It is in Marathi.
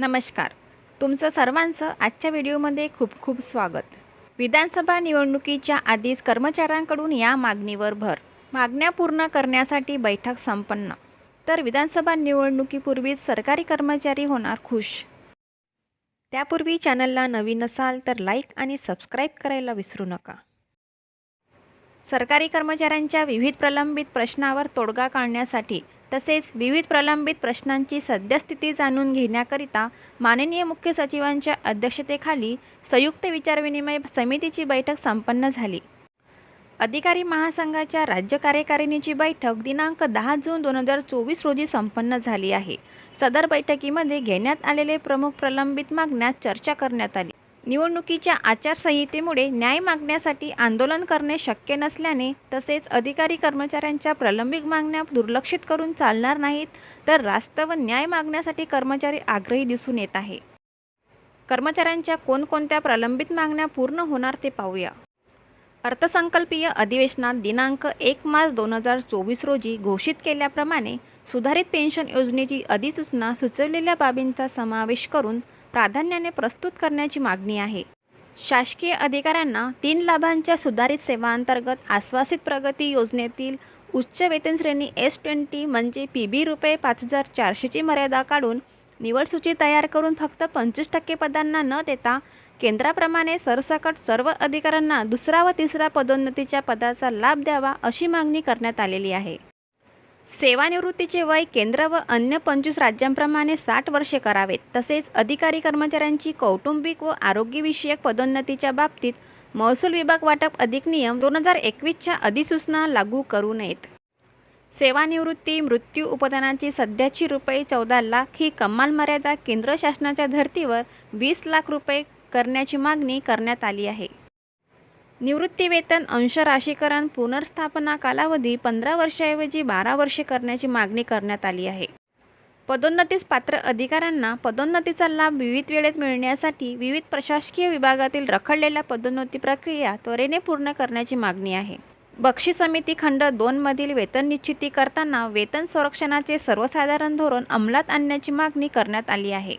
नमस्कार. तुमचं सर्वांचं आजच्या व्हिडिओमध्ये खूप खूप स्वागत. विधानसभा निवडणुकीच्या आधीच कर्मचाऱ्यांकडून या मागणीवर भर. मागण्या पूर्ण करण्यासाठी बैठक संपन्न. तर विधानसभा निवडणुकीपूर्वीच सरकारी कर्मचारी होणार खुश. त्यापूर्वी चॅनलला नवीन असाल तर लाईक आणि सबस्क्राईब करायला विसरू नका. सरकारी कर्मचाऱ्यांच्या विविध प्रलंबित प्रश्नावर तोडगा काढण्यासाठी तसेच विविध प्रलंबित प्रश्नांची सद्यस्थिती जाणून घेण्याकरिता माननीय मुख्य सचिवांच्या अध्यक्षतेखाली संयुक्त विचारविनिमय समितीची बैठक संपन्न झाली. अधिकारी महासंघाच्या राज्य कार्यकारिणीची बैठक दिनांक दहा जून दोन हजार चोवीस रोजी संपन्न झाली आहे. सदर बैठकीमध्ये घेण्यात आलेले प्रमुख प्रलंबित मागण्यात चर्चा करण्यात आली. निवडणुकीच्या आचारसंहितेमुळे न्याय मागण्यासाठी आंदोलन करणे शक्य नसल्याने तसेच अधिकारी कर्मचाऱ्यांच्या प्रलंबित मागण्या दुर्लक्षित करून चालणार नाहीत तर रास्त व न्याय मागण्यासाठी कर्मचारी आग्रही दिसून येत आहे. कर्मचाऱ्यांच्या कोणकोणत्या प्रलंबित मागण्या पूर्ण होणार ते पाहूया. अर्थसंकल्पीय अधिवेशनात दिनांक एक मार्च दोन हजार चोवीस रोजी घोषित केल्याप्रमाणे सुधारित पेन्शन योजनेची अधिसूचना सुचवलेल्या बाबींचा समावेश करून प्राधान्याने प्रस्तुत करण्याची मागणी आहे. शासकीय अधिकाऱ्यांना तीन लाभांच्या सुधारित सेवांतर्गत आश्वासित प्रगती योजनेतील उच्च वेतन श्रेणी एस ट्वेंटी म्हणजे पी बी रुपये पाच हजार चारशेची मर्यादा काढून निवडसूची तयार करून फक्त पंचवीस टक्के पदांना न देता केंद्राप्रमाणे सरसकट सर्व अधिकाऱ्यांना दुसरा व तिसरा पदोन्नतीच्या पदाचा लाभ द्यावा अशी मागणी करण्यात आलेली आहे. सेवानिवृत्तीचे वय केंद्र व अन्य पंचवीस राज्यांप्रमाणे साठ वर्षे करावेत. तसेच अधिकारी कर्मचाऱ्यांची कौटुंबिक व आरोग्यविषयक पदोन्नतीच्या बाबतीत महसूल विभाग वाटप अधिक नियम दोन हजार एकवीसच्या अधिसूचना लागू करू नयेत. सेवानिवृत्ती मृत्यू उपदानाची सध्याची रुपये चौदा लाख ही कमाल मर्यादा केंद्र शासनाच्या धर्तीवर वीस लाख रुपये करण्याची मागणी करण्यात आली आहे. निवृत्तीवेतन अंशराशीकरण पुनर्स्थापना कालावधी पंधरा वर्षाऐवजी बारा वर्षे करण्याची मागणी करण्यात आली आहे. पदोन्नतीस पात्र अधिकाऱ्यांना पदोन्नतीचा लाभ विविध वेळेत मिळण्यासाठी विविध प्रशासकीय विभागातील रखडलेल्या पदोन्नती प्रक्रिया त्वरेने पूर्ण करण्याची मागणी आहे. बक्षी समिती खंड दोनमधील वेतन निश्चिती करताना वेतन संरक्षणाचे सर्वसाधारण धोरण अंमलात आणण्याची मागणी करण्यात आली आहे.